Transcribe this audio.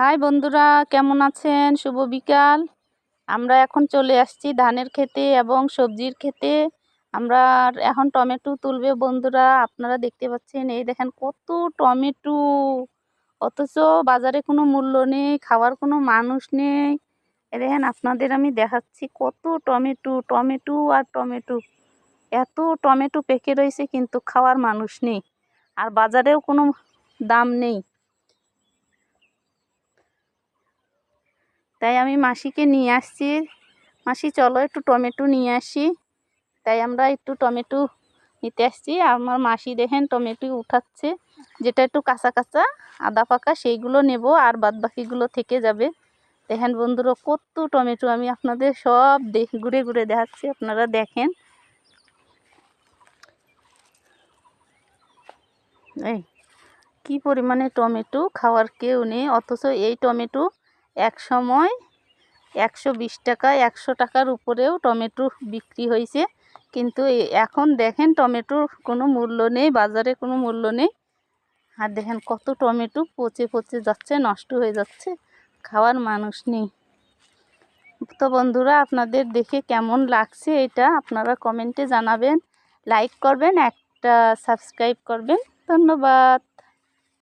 High বন্ধুরা, কেমন আছেন? শুভ বিকাল। আমরা এখন চলে আসছি ধানের খেতে এবং সবজির খেতে আমরা এখন টমেটো তুলবে বন্ধুরা, আপনারা দেখতে পাচ্ছেন, এই দেখেন কত টমেটো। অথচ বাজারে কোনো মূল্য নেই, খাওয়ার কোনো মানুষ নেই। এ দেখেন, আপনাদের আমি দেখাচ্ছি কত টমেটো টমেটো আর টমেটো। এত টমেটো পেকে রয়েছে, কিন্তু খাওয়ার মানুষ নেই। আর বাজারেও কোনো দাম নেই। তাই আমি মাসিকে নিয়ে আসছি। মাসি, চলো একটু টমেটো নিয়ে আসি। তাই আমরা একটু টমেটো নিতে আসছি। আমার মাসি দেখেন টমেটো উঠাচ্ছে। যেটা একটু কাঁচা কাঁচা, আদা পাকা, সেইগুলো নেব আর বাদ বাকিগুলো থেকে যাবে। দেখেন বন্ধুরা, কত টমেটো আমি আপনাদের সব দেখ ঘুরে ঘুরে দেখাচ্ছি, আপনারা দেখেন। এই, কি পরিমাণে টমেটো, খাওয়ার কেউ নেই, অথচ এই টমেটো এক সময় একশো বিশ টাকা, একশো টাকার উপরেও টমেটো বিক্রি হয়েছে। কিন্তু এখন দেখেন টমেটোর কোনো মূল্য নেই, বাজারে কোনো মূল্য নেই। আর দেখেন কত টমেটো পচে পচে যাচ্ছে, নষ্ট হয়ে যাচ্ছে, খাওয়ার মানুষ নেই। তো বন্ধুরা, আপনাদের দেখে কেমন লাগছে এটা, আপনারা কমেন্টে জানাবেন, লাইক করবেন, একটা সাবস্ক্রাইব করবেন। ধন্যবাদ।